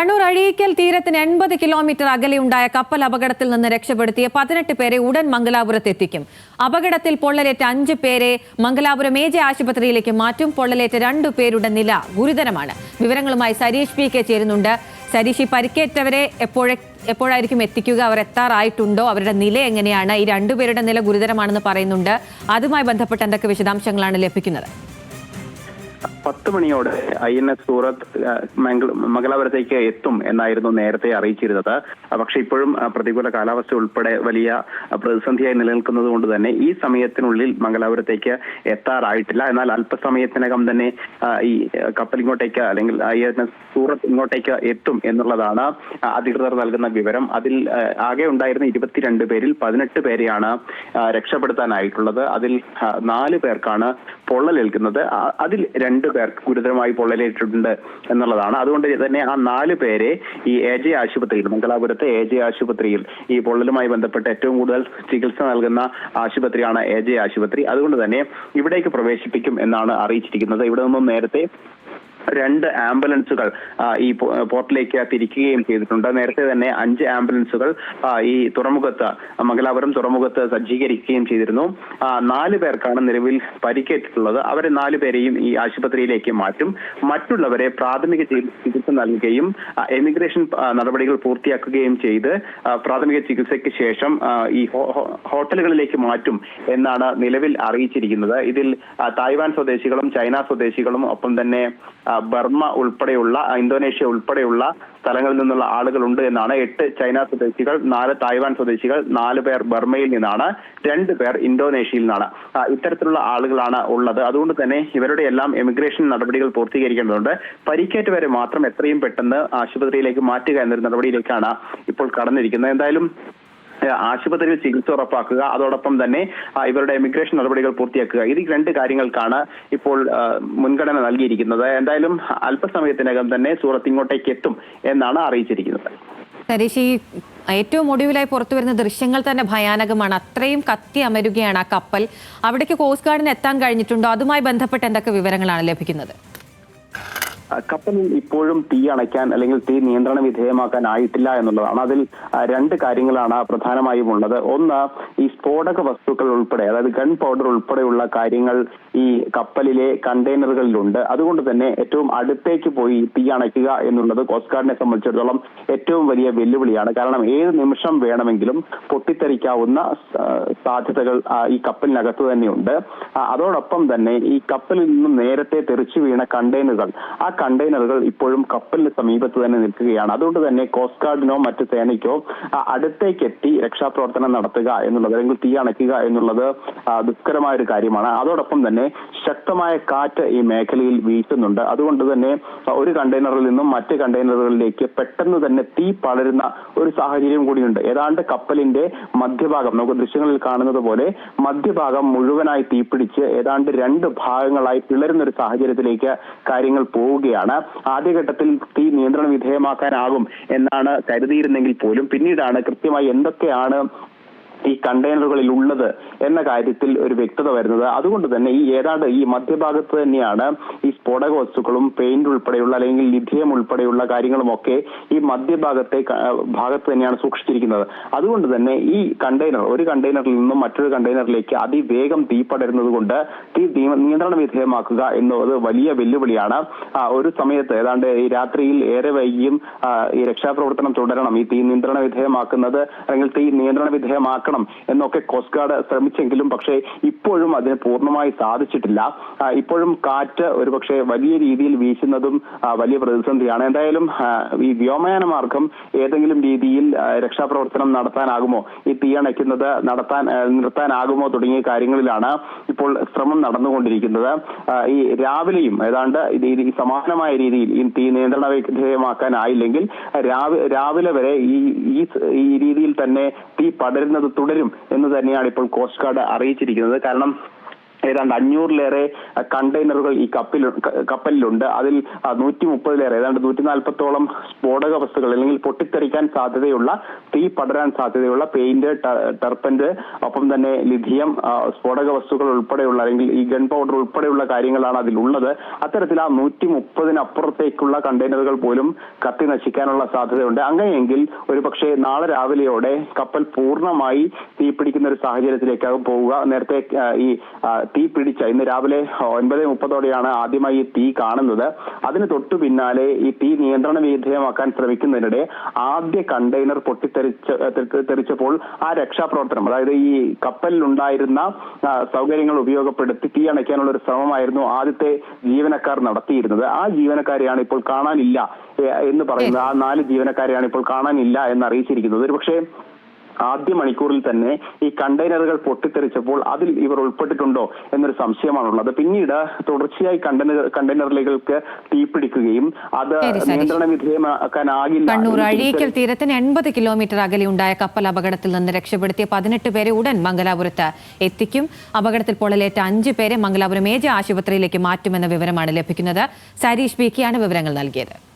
കണ്ണൂർ അഴീക്കൽ തീരത്തിന് എൺപത് കിലോമീറ്റർ അകലെയുണ്ടായ കപ്പൽ അപകടത്തിൽ നിന്ന് രക്ഷപ്പെടുത്തിയ പതിനെട്ട് പേരെ ഉടൻ മംഗലാപുരത്ത് എത്തിക്കും അപകടത്തിൽ പൊള്ളലേറ്റ അഞ്ച് പേരെ മംഗലാപുരം ഏജ ആശുപത്രിയിലേക്ക് മാറ്റും. പൊള്ളലേറ്റ രണ്ടു പേരുടെ നില ഗുരുതരമാണ്. വിവരങ്ങളുമായി സരീഷ് പി കെ ചേരുന്നുണ്ട്. സരീഷ് ഈ പരിക്കേറ്റവരെ എപ്പോഴെ എപ്പോഴായിരിക്കും എത്തിക്കുക? അവർ എത്താറായിട്ടുണ്ടോ? അവരുടെ നില എങ്ങനെയാണ്? ഈ രണ്ടുപേരുടെ നില ഗുരുതരമാണെന്ന് പറയുന്നുണ്ട്. അതുമായി ബന്ധപ്പെട്ട് എന്തൊക്കെ വിശദാംശങ്ങളാണ് ലഭിക്കുന്നത്? പത്ത് മണിയോടെ ഐ എൻ എസ് സൂറത്ത് മംഗലാപുരത്തേക്ക് എത്തും എന്നായിരുന്നു നേരത്തെ അറിയിച്ചിരുന്നത്. പക്ഷേ ഇപ്പോഴും പ്രതികൂല കാലാവസ്ഥ ഉൾപ്പെടെ വലിയ പ്രതിസന്ധിയായി നിലനിൽക്കുന്നത് കൊണ്ട് തന്നെ ഈ സമയത്തിനുള്ളിൽ മംഗലാപുരത്തേക്ക് എത്താറായിട്ടില്ല. എന്നാൽ അല്പസമയത്തിനകം തന്നെ ഈ കപ്പൽ ഇങ്ങോട്ടേക്ക് അല്ലെങ്കിൽ ഐ എൻ എസ് സൂറത്ത് ഇങ്ങോട്ടേക്ക് എത്തും എന്നുള്ളതാണ് അധികൃതർ നൽകുന്ന വിവരം. അതിൽ ആകെ ഉണ്ടായിരുന്ന ഇരുപത്തിരണ്ട് പേരിൽ പതിനെട്ട് പേരെയാണ് രക്ഷപ്പെടുത്താനായിട്ടുള്ളത്. അതിൽ നാല് പേർക്കാണ് പൊള്ളലേൽക്കുന്നത്. അതിൽ രണ്ട് പേർക്ക് ഗുരുതരമായി പൊള്ളലേറ്റിട്ടുണ്ട് എന്നുള്ളതാണ്. അതുകൊണ്ട് തന്നെ ആ നാല് പേരെ ഈ എ ജെ ആശുപത്രിയിൽ മംഗലാപുരത്തെ എ ജെ ആശുപത്രിയിൽ ഈ പൊള്ളലുമായി ബന്ധപ്പെട്ട് ഏറ്റവും കൂടുതൽ ചികിത്സ നൽകുന്ന ആശുപത്രിയാണ് എ ജെ ആശുപത്രി. അതുകൊണ്ട് തന്നെ ഇവിടേക്ക് പ്രവേശിപ്പിക്കും എന്നാണ് അറിയിച്ചിരിക്കുന്നത്. ഇവിടെ നിന്നും നേരത്തെ രണ്ട് ആംബുലൻസുകൾ ഈ പോർട്ടിലേക്ക് തിരിക്കുകയും ചെയ്തിട്ടുണ്ട്. നേരത്തെ തന്നെ അഞ്ച് ആംബുലൻസുകൾ ഈ തുറമുഖത്ത് മംഗലാപുരം തുറമുഖത്ത് സജ്ജീകരിക്കുകയും ചെയ്തിരുന്നു. നാല് പേർക്കാണ് നിലവിൽ പരിക്കേറ്റിട്ടുള്ളത്. അവരെ നാല് പേരെയും ഈ ആശുപത്രിയിലേക്ക് മാറ്റും. മറ്റുള്ളവരെ പ്രാഥമിക ചികിത്സ നൽകുകയും എമിഗ്രേഷൻ നടപടികൾ പൂർത്തിയാക്കുകയും ചെയ്ത് പ്രാഥമിക ചികിത്സയ്ക്ക് ശേഷം ഈ ഹോട്ടലുകളിലേക്ക് മാറ്റും എന്നാണ് നിലവിൽ അറിയിച്ചിരിക്കുന്നത്. ഇതിൽ തായ്വാൻ സ്വദേശികളും ചൈന സ്വദേശികളും ഒപ്പം തന്നെ ബർമ്മ ഉൾപ്പെടെയുള്ള ഇന്തോനേഷ്യ ഉൾപ്പെടെയുള്ള സ്ഥലങ്ങളിൽ നിന്നുള്ള ആളുകളുണ്ട് എന്നാണ് എട്ട് ചൈന സ്വദേശികൾ നാല് തായ്വാൻ സ്വദേശികൾ നാല് പേർ ബർമ്മയിൽ നിന്നാണ് രണ്ട് പേർ ഇന്തോനേഷ്യയിൽ നിന്നാണ്. ഇത്തരത്തിലുള്ള ആളുകളാണ് ഉള്ളത്. അതുകൊണ്ട് തന്നെ ഇവരുടെ എല്ലാം എമിഗ്രേഷൻ നടപടികൾ പൂർത്തീകരിക്കേണ്ടതുണ്ട്. പരിക്കേറ്റവരെ മാത്രം എത്രയും പെട്ടെന്ന് ആശുപത്രിയിലേക്ക് മാറ്റുക എന്നൊരു നടപടിയിലേക്കാണ് ഇപ്പോൾ കടന്നിരിക്കുന്നത്. എന്തായാലും ആശുപത്രിയിൽ ചികിത്സ ഉറപ്പാക്കുക അതോടൊപ്പം തന്നെ ഇവരുടെ എമിഗ്രേഷൻ നടപടികൾ പൂർത്തിയാക്കുക. ഈ രണ്ട് കാര്യങ്ങൾക്കാണ് ഇപ്പോൾ മുൻഗണന നൽകിയിരിക്കുന്നത്. എന്തായാലും അല്പസമയത്തിനകം തന്നെ സൂറത്ത് ഇങ്ങോട്ടേക്ക് എത്തും എന്നാണ് അറിയിച്ചിരിക്കുന്നത്. ഏറ്റവും ഒടുവിലായി പുറത്തു വരുന്ന ദൃശ്യങ്ങൾ തന്നെ ഭയാനകമാണ്. അത്രയും കത്തി അമരുകയാണ് ആ കപ്പൽ. അവിടേക്ക് കോസ്റ്റ് ഗാർഡിന് എത്താൻ കഴിഞ്ഞിട്ടുണ്ടോ? അതുമായി ബന്ധപ്പെട്ട് എന്തൊക്കെ വിവരങ്ങളാണ് ലഭിക്കുന്നത്? കപ്പലിൽ ഇപ്പോഴും തീ അണയ്ക്കാൻ അല്ലെങ്കിൽ തീ നിയന്ത്രണ വിധേയമാക്കാൻ ആയിട്ടില്ല എന്നുള്ളതാണ്. അതിൽ രണ്ട് കാര്യങ്ങളാണ് പ്രധാനമായും ഉള്ളത്. ഒന്ന് ഈ സ്ഫോടക വസ്തുക്കൾ ഉൾപ്പെടെ അതായത് ഗൺ പൗഡർ ഉൾപ്പെടെയുള്ള കാര്യങ്ങൾ ഈ കപ്പലിലെ കണ്ടെയ്നറുകളിലുണ്ട്. അതുകൊണ്ട് തന്നെ ഏറ്റവും അടുത്തേക്ക് പോയി തീ അണയ്ക്കുക എന്നുള്ളത് കോസ്റ്റ് ഗാർഡിനെ സംബന്ധിച്ചിടത്തോളം ഏറ്റവും വലിയ വെല്ലുവിളിയാണ്. കാരണം ഏത് നിമിഷം വേണമെങ്കിലും പൊട്ടിത്തെറിക്കാവുന്ന സാധ്യതകൾ ഈ കപ്പലിനകത്ത് തന്നെയുണ്ട്. അതോടൊപ്പം തന്നെ ഈ കപ്പലിൽ നിന്നും നേരത്തെ തെറിച്ചു വീണ കണ്ടെയ്നറുകൾ ആ കണ്ടെയ്നറുകൾ ഇപ്പോഴും കപ്പലിന് സമീപത്ത് തന്നെ നിൽക്കുകയാണ്. അതുകൊണ്ട് തന്നെ കോസ്റ്റ് ഗാർഡിനോ മറ്റ് സേനയ്ക്കോ അടുത്തേക്ക് എത്തി രക്ഷാപ്രവർത്തനം നടത്തുക എന്നുള്ളത് അല്ലെങ്കിൽ തീ അണയ്ക്കുക എന്നുള്ളത് ദുഷ്കരമായ ഒരു കാര്യമാണ്. അതോടൊപ്പം തന്നെ ശക്തമായ കാറ്റ് ഈ മേഖലയിൽ വീശുന്നുണ്ട്. അതുകൊണ്ട് തന്നെ ഒരു കണ്ടെയ്നറിൽ നിന്നും മറ്റ് കണ്ടെയ്നറുകളിലേക്ക് പെട്ടെന്ന് തന്നെ തീ പടരുന്ന ഒരു സാഹചര്യം കൂടിയുണ്ട്. ഏതാണ്ട് കപ്പലിന്റെ മധ്യഭാഗം നമുക്ക് ദൃശ്യങ്ങളിൽ കാണുന്നത് പോലെ മധ്യഭാഗം മുഴുവനായി തീപിടിച്ച് ഏതാണ്ട് രണ്ട് ഭാഗങ്ങളായി പിളരുന്ന ഒരു സാഹചര്യത്തിലേക്ക് കാര്യങ്ങൾ പോവുകയാണ്. ആദ്യഘട്ടത്തിൽ തീ നിയന്ത്രണ വിധേയമാക്കാനാകും എന്നാണ് കരുതിയിരുന്നെങ്കിൽ പോലും പിന്നീടാണ് കൃത്യമായി എന്തൊക്കെയാണ് ഈ കണ്ടെയ്നറുകളിൽ ഉള്ളത് എന്ന കാര്യത്തിൽ ഒരു വ്യക്തത വരുന്നത്. അതുകൊണ്ട് തന്നെ ഈ ഏതാണ്ട് ഈ മധ്യഭാഗത്ത് തന്നെയാണ് ഈ സ്ഫോടക വസ്തുക്കളും പെയിന്റ് ഉൾപ്പെടെയുള്ള അല്ലെങ്കിൽ ലിഥിയം ഉൾപ്പെടെയുള്ള കാര്യങ്ങളുമൊക്കെ ഈ മധ്യഭാഗത്തെ ഭാഗത്ത് തന്നെയാണ് സൂക്ഷിച്ചിരിക്കുന്നത്. അതുകൊണ്ട് തന്നെ ഈ കണ്ടെയ്നർ ഒരു കണ്ടെയ്നറിൽ നിന്നും മറ്റൊരു കണ്ടെയ്നറിലേക്ക് അതിവേഗം തീ പടരുന്നത് കൊണ്ട് തീ നിയന്ത്രണ വിധേയമാക്കുക എന്നത് വലിയ വെല്ലുവിളിയാണ്. ഒരു സമയത്ത് ഏതാണ്ട് ഈ രാത്രിയിൽ ഏറെ വൈകിയും ഈ രക്ഷാപ്രവർത്തനം തുടരണം. ഈ തീ നിയന്ത്രണ വിധേയമാക്കുന്നത് അല്ലെങ്കിൽ തീ നിയന്ത്രണ വിധേയമാക്കണം എന്നൊക്കെ കോസ്റ്റ് ഗാർഡ് ശ്രമിച്ചെങ്കിലും പക്ഷേ ഇപ്പോഴും അതിന് പൂർണമായി സാധിച്ചിട്ടില്ല. ഇപ്പോഴും കാറ്റ് ഒരുപക്ഷെ വലിയ രീതിയിൽ വീശുന്നതും വലിയ പ്രതിസന്ധിയാണ്. എന്തായാലും ഈ വ്യോമയാന മാർഗം ഏതെങ്കിലും രീതിയിൽ രക്ഷാപ്രവർത്തനം നടത്താനാകുമോ? ഈ തീയണയ്ക്കുന്നത് നടത്താൻ നിർത്താനാകുമോ തുടങ്ങിയ കാര്യങ്ങളിലാണ് ഇപ്പോൾ ശ്രമം നടന്നുകൊണ്ടിരിക്കുന്നത്. ഈ രാവിലെയും ഏതാണ്ട് ഈ സമാനമായ രീതിയിൽ ഈ തീ നിയന്ത്രണ വിധേയമാക്കാനായില്ലെങ്കിൽ രാവി- രാവിലെ വരെ ഈ ഈ രീതിയിൽ തന്നെ തീ പടരുന്നത് തുടരും എന്ന് തന്നെയാണ് ഇപ്പോൾ കോസ്റ്റ് ഗാർഡ് അറിയിച്ചിരിക്കുന്നത്. കാരണം ഏതാണ്ട് അഞ്ഞൂറിലേറെ കണ്ടെയ്നറുകൾ ഈ കപ്പിൽ കപ്പലിലുണ്ട്. അതിൽ നൂറ്റി മുപ്പതിലേറെ ഏതാണ്ട് നൂറ്റി നാൽപ്പത്തോളം സ്ഫോടക വസ്തുക്കൾ അല്ലെങ്കിൽ പൊട്ടിത്തെറിക്കാൻ സാധ്യതയുള്ള തീ പടരാൻ സാധ്യതയുള്ള പെയിന്റ് ടർപ്പന്റ് ഒപ്പം തന്നെ ലിഥിയം സ്ഫോടക വസ്തുക്കൾ ഉൾപ്പെടെയുള്ള അല്ലെങ്കിൽ ഈ ഗൺ പൗഡർ ഉൾപ്പെടെയുള്ള കാര്യങ്ങളാണ് അതിലുള്ളത്. അത്തരത്തിൽ ആ നൂറ്റി മുപ്പതിനപ്പുറത്തേക്കുള്ള കണ്ടെയ്നറുകൾ പോലും കത്തി നശിക്കാനുള്ള സാധ്യതയുണ്ട്. അങ്ങനെയെങ്കിൽ ഒരു പക്ഷേ നാളെ രാവിലെയോടെ കപ്പൽ പൂർണമായി തീപിടിക്കുന്ന ഒരു സാഹചര്യത്തിലേക്കാകും പോവുക. നേരത്തെ ഈ തീ പിടിച്ച ഇന്ന് രാവിലെ ഒൻപത് മുപ്പതോടെയാണ് ആദ്യമായി ഈ തീ കാണുന്നത്. അതിന് തൊട്ടു പിന്നാലെ ഈ തീ നിയന്ത്രണ വിധേയമാക്കാൻ ശ്രമിക്കുന്നതിനിടെ ആദ്യ കണ്ടെയ്നർ പൊട്ടിത്തെറിച്ച തെറി- തെറിച്ചപ്പോൾ ആ രക്ഷാപ്രവർത്തനം അതായത് ഈ കപ്പലിലുണ്ടായിരുന്ന സൗകര്യങ്ങൾ ഉപയോഗപ്പെടുത്തി തീ അണയ്ക്കാനുള്ള ഒരു ശ്രമമായിരുന്നു ആദ്യത്തെ ജീവനക്കാർ നടത്തിയിരുന്നത്. ആ ജീവനക്കാരെയാണ് ഇപ്പോൾ കാണാനില്ല എന്ന് പറയുന്നത്. ആ നാല് ജീവനക്കാരെയാണ് ഇപ്പോൾ കാണാനില്ല എന്ന് അറിയിച്ചിരിക്കുന്നത് ഒരുപക്ഷെ ആദ്യ മണിക്കൂറിൽ തന്നെ ഈ കണ്ടെയ്നറുകൾ പൊട്ടിത്തെറിച്ചപ്പോൾ അതിൽ ഇവർ ഉൾപ്പെട്ടിട്ടുണ്ടോ എന്നൊരു സംശയമാണുള്ളത്. പിന്നീട് തുടർച്ചയായി കണ്ടെയ്നർ കണ്ടെയ്നറുകൾക്ക് തീപിടിക്കുകയും അത്. നിയന്ത്രണ വിധേയമാക്കാനാകില്ല കണ്ണൂർ അഴീക്കൽ തീരത്തിന് എൺപത് കിലോമീറ്റർ അകലെയുണ്ടായ കപ്പൽ അപകടത്തിൽ നിന്ന് രക്ഷപ്പെടുത്തിയ പതിനെട്ട് പേരെ ഉടൻ മംഗലാപുരത്ത് എത്തിക്കും. അപകടത്തിൽ പൊള്ളലേറ്റ അഞ്ച് പേരെ മംഗലാപുരം മേജർ ആശുപത്രിയിലേക്ക് മാറ്റുമെന്ന വിവരമാണ് ലഭിക്കുന്നത്. സരീഷ് ബി കെയാണ് വിവരങ്ങൾ നൽകിയത്.